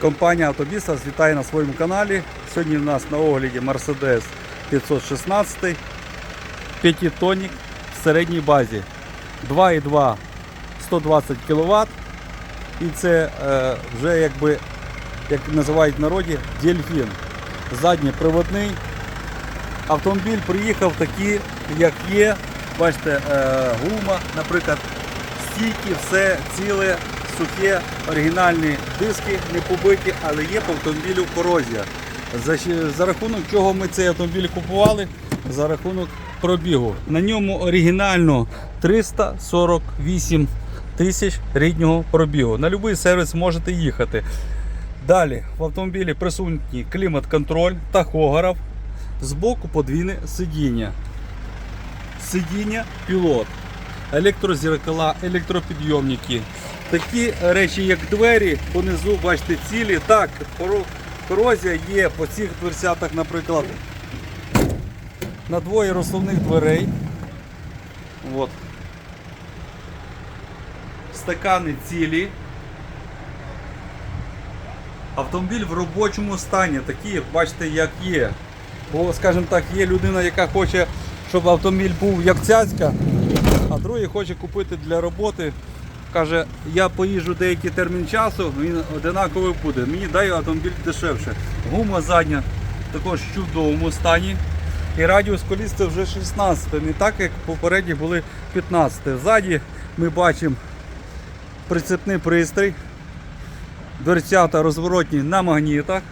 Компанія Автобіса вітає на своєму каналі. Сьогодні в нас на огляді Mercedes 516 п'ятитонник в середній базі. 2,2 120 кВт. І це е, вже якби, як називають в народі, дельфін. Задній приводний. Автомобіль приїхав такий, як є. Бачите, е, гума, наприклад, стійки, все ціле, сухе, оригінальні диски не побиті, але є по автомобілю корозія. За, за рахунок чого ми цей автомобіль купували? За рахунок пробігу. На ньому оригінально 348 тисяч ріднього пробігу. На будь-який сервіс можете їхати. Далі в автомобілі присутній клімат-контроль, тахограф, збоку подвійне сидіння. Сидіння пілот, електрозеркала, електропідйомники. Такі речі, як двері, понизу, бачите, цілі. Так, корозія є по цих дверцятах, наприклад, на двоє розсувних дверей. От. Стакани цілі. Автомобіль в робочому стані, як бачите, як є. Бо, скажімо так, є людина, яка хоче, щоб автомобіль був як цяцька, а другий хоче купити для роботи. Каже, я поїжджу деякий термін часу, він одинаковий буде. Мені дай автомобіль дешевше. Гума задня також в чудовому стані. І радіус коліс це вже 16, не так як попередні були 15. Ззаді ми бачимо прицепний пристрій. Дверцята розворотні на магнітах.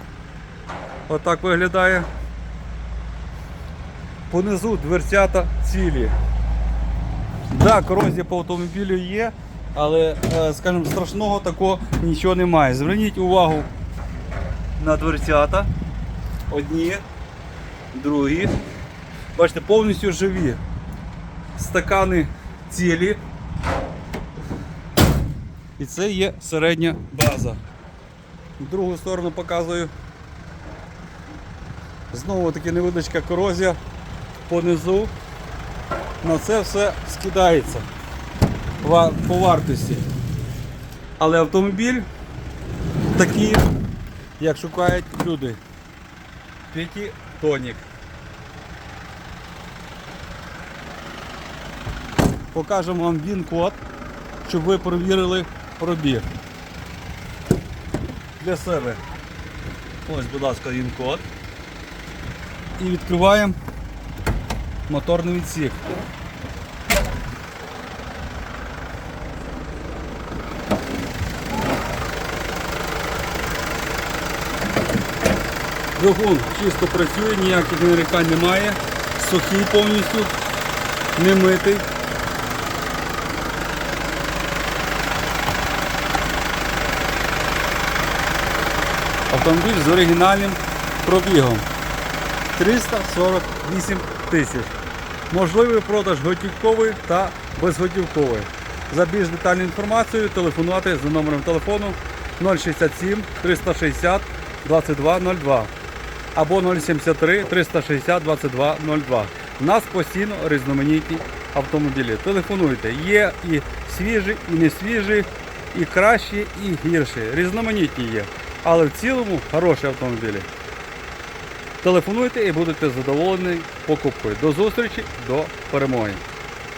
Отак виглядає. Понизу дверцята цілі. Да, корозія по автомобілю є, але, е, скажімо, страшного такого нічого немає. Зверніть увагу на дверцята. Одні, другі. Бачите, повністю живі. Стакани цілі. І це є середня база. Другу сторону показую. Знову таки невеличка корозія понизу. На це все скидається по вартості. Але автомобіль такий, як шукають люди. П'ятитонник. Покажемо вам він-код, щоб ви перевірили пробіг для себе. Ось, будь ласка, він код. І відкриваємо моторний відсік. Двигун чисто працює, ніяких нарікань немає. Сухий повністю, не митий. Автомобіль з оригінальним пробігом 348 тисяч. Можливий продаж готівковий та безготівковий. За більш детальну інформацію телефонувати за номером телефону 067 360 2202 або 073 360 2202. У нас постійно різноманітні автомобілі. Телефонуйте. Є і свіжі, і не свіжі, і кращі, і гірші. Різноманітні є. Але в цілому хороші автомобілі. Телефонуйте і будете задоволені покупкою. До зустрічі, до перемоги.